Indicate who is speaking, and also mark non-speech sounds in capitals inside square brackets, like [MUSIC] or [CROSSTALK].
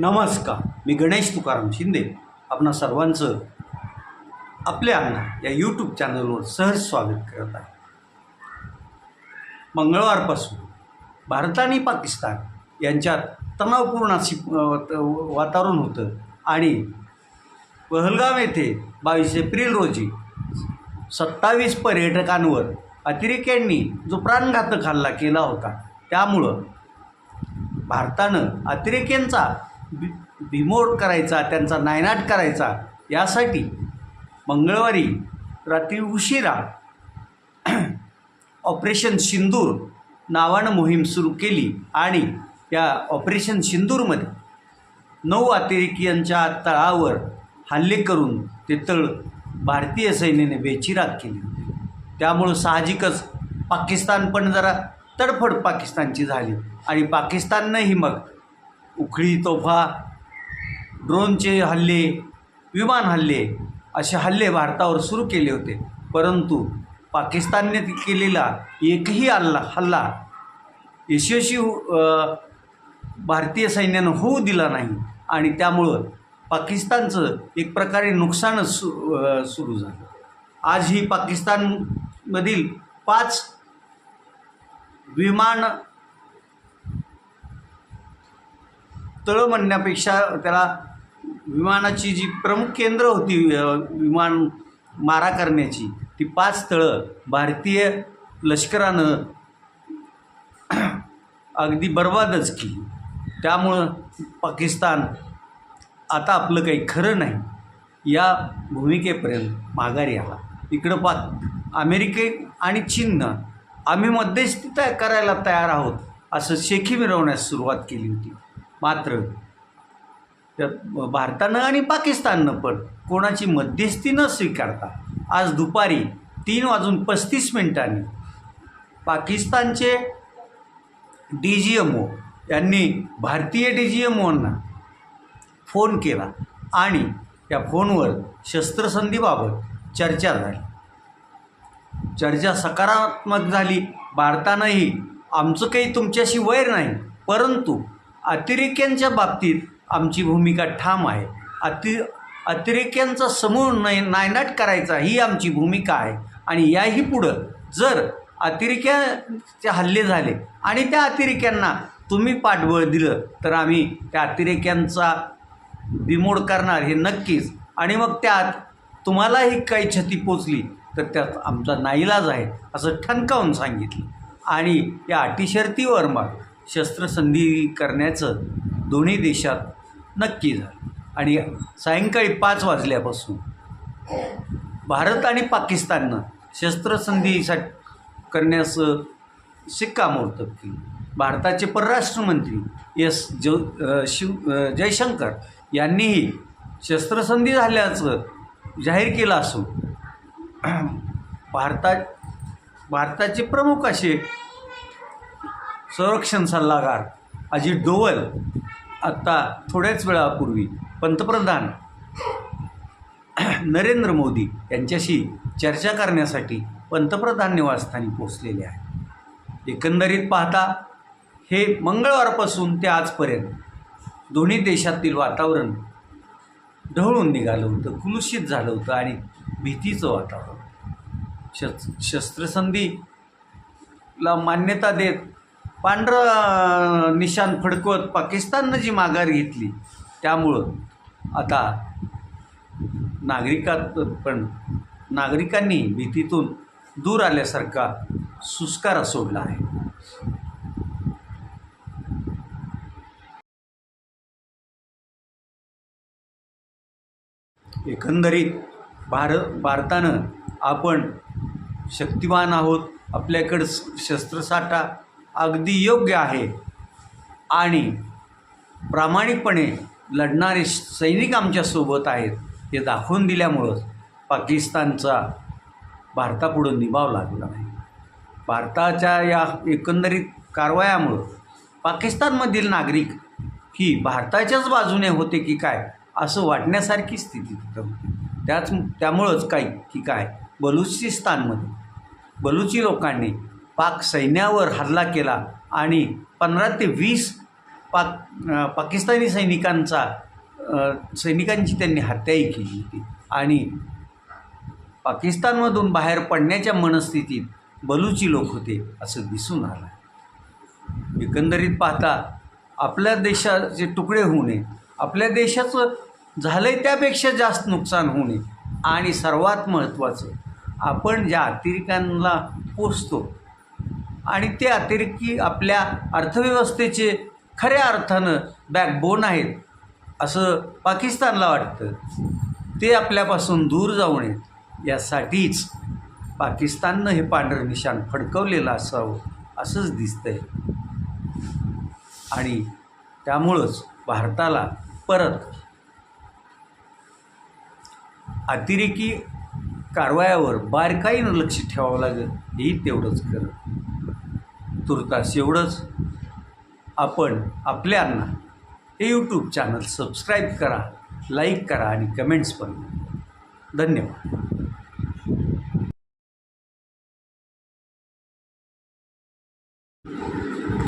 Speaker 1: नमस्कार. मी गणेश तुकाराम शिंदे. आपणा सर्वांचं आपल्या अण्णा या यूट्यूब चॅनलवर सहज स्वागत करत आहे. मंगळवारपासून भारत आणि पाकिस्तान यांच्यात तणावपूर्ण अशी वातावरण होतं आणि पहलगाव येथे बावीस एप्रिल रोजी सत्तावीस पर्यटकांवर अतिरेक्यांनी जो प्राणघातक हल्ला केला होता त्यामुळं भारतानं अतिरेक्यांचा बि बिमोड करायचा त्यांचा नायनाट करायचा यासाठी मंगळवारी रात्री उशिरा [CLEARS THROAT] ऑपरेशन सिंदूर नावानं मोहीम सुरू केली आणि या ऑपरेशन सिंदूरमध्ये नऊ अतिरेकीयांच्या तळावर हल्ले करून ते तळ भारतीय सैन्याने बेचिराग केली त्यामुळं साहजिकच पाकिस्तान पण जरा तडफड पाकिस्तानची झाली आणि पाकिस्ताननंही मग उखळी तोफा ड्रोनचे हल्ले विमान हल्ले असे हल्ले भारतावर सुरू केले होते. परंतु पाकिस्तानने केलेला एकही हल्ला हल्ला यशस्वी भारतीय सैन्यानं होऊ दिला नाही आणि त्यामुळं पाकिस्तानचं एक प्रकारे नुकसानच सु सुरू झालं. आज ही पाकिस्तानमधील पाच विमान तळं म्हणण्यापेक्षा त्याला विमानाची जी प्रमुख केंद्र होती विमान मारा करण्याची ती पाच तळं भारतीय लष्करानं [CLEARS THROAT] अगदी बर्बादच केली. त्यामुळं पाकिस्तान आता आपलं काही खरं नाही या भूमिकेपर्यंत माघारी आला. इकडं पा अमेरिके आणि चीननं आम्ही मध्यस्थी तया करायला तयार आहोत असं शेखी मिरवण्यास सुरुवात केली होती. मात्र त्या भारतानं आणि पाकिस्ताननं पण कोणाची मध्यस्थी न स्वीकारता आज दुपारी तीन वाजून पस्तीस मिनिटांनी पाकिस्तानचे डी जी एम ओ यांनी भारतीय डी जी एम ओंना फोन केला आणि त्या फोनवर शस्त्रसंधीबाबत चर्चा झाली. चर्चा सकारात्मक झाली. भारतानंही आमचं काही तुमच्याशी वैर नाही परंतु अतिरेक्यांच्या बाबतीत आमची भूमिका ठाम आहे. अति अतिरेक्यांचा समूह नाय नायनाट करायचा ही आमची भूमिका आहे. आणि याही पुढं जर अतिरेक्याचे हल्ले झाले आणि त्या अतिरेक्यांना तुम्ही पाठबळ दिलं तर आम्ही त्या अतिरेक्यांचा बिमोड करणार हे नक्कीच. आणि मग त्यात तुम्हालाही काही क्षती पोचली तर त्यात आमचा नाईलाज आहे असं ठणकावून सांगितलं. आणि या अटीशर्तीवर मग शस्त्रसंधी करण्याचं दोन्ही देशात नक्की झालं. आणि सायंकाळी पाच वाजल्यापासून भारत आणि पाकिस्ताननं शस्त्रसंधीसा करण्याचं शिक्कामोर्तब केलं. भारताचे परराष्ट्रमंत्री एस ज शिव जयशंकर यांनीही शस्त्रसंधी झाल्याचं जाहीर केलं असून भारता भारताचे प्रमुख असे संरक्षण सल्लागार अजित डोवल आत्ता थोड्याच वेळापूर्वी पंतप्रधान [CLEARS THROAT] नरेंद्र मोदी यांच्याशी चर्चा करण्यासाठी पंतप्रधान निवासस्थानी पोचलेले आहे एकंदरीत पाहता हे मंगळवारपासून ते आजपर्यंत दोन्ही देशातील वातावरण ढवळून निघालं होतं कुलुषित झालं होतं आणि भीतीचं वातावरण. शस् शस्त्रसंधीला मान्यता देत पांढरं निशान फडकवत पाकिस्ताननं जी माघार घेतली त्यामुळं आता नागरिकात पण नागरिकांनी भीतीतून दूर आल्यासारखा सुस्कारा सोडला आहे. एकंदरीत भार भारतानं आपण शक्तिवान आहोत आपल्याकडं स- शस्त्रसाठा अगदी योग्य आहे. आणि प्रामाणिकपणे लढणारे सैनिक आमच्यासोबत आहेत हे दाखवून दिल्यामुळंच पाकिस्तानचा भारतापुढं निभाव लागला नाही. भारताच्या या एकंदरीत कारवायामुळं पाकिस्तानमधील नागरिक ही भारताच्याच बाजूने होते की काय असं वाटण्यासारखी स्थिती तिथं होती. त्याच त्यामुळंच काय की काय बलुचिस्तानमध्ये बलुची लोकांनी पाक सैन्यावर हल्ला केला आणि पंधरा ते वीस पाक पाकिस्तानी सैनिकांचा सैनिकांची त्यांनी हत्याही केली होती. आणि पाकिस्तानमधून बाहेर पडण्याच्या मनस्थितीत बलुची लोक होते असं दिसून आलं. एकंदरीत पाहता आपल्या देशाचे तुकडे होणे आपल्या देशाचं झालंय त्यापेक्षा जास्त नुकसान होणे आणि सर्वात महत्त्वाचं आपण ज्या अतिरेकांना पोचतो आणि ते अतिरेकी आपल्या अर्थव्यवस्थेचे खऱ्या अर्थानं बॅकबोन आहेत असं पाकिस्तानला वाटतं. ते आपल्यापासून दूर जाऊ नयेत यासाठीच पाकिस्ताननं हे पांढरं निशाण फडकवलेलं असावं असंच दिसतंय. आणि त्यामुळंच भारताला परत अतिरेकी कारवायावर बारकाईनं लक्ष ठेवावं लागेल हेही तेवढंच खरं. तुर्तास एवढंच आपण आपल्यांना हे यूट्यूब चॅनल सबस्क्राईब करा लाईक करा आणि कमेंट्स पण धन्यवाद.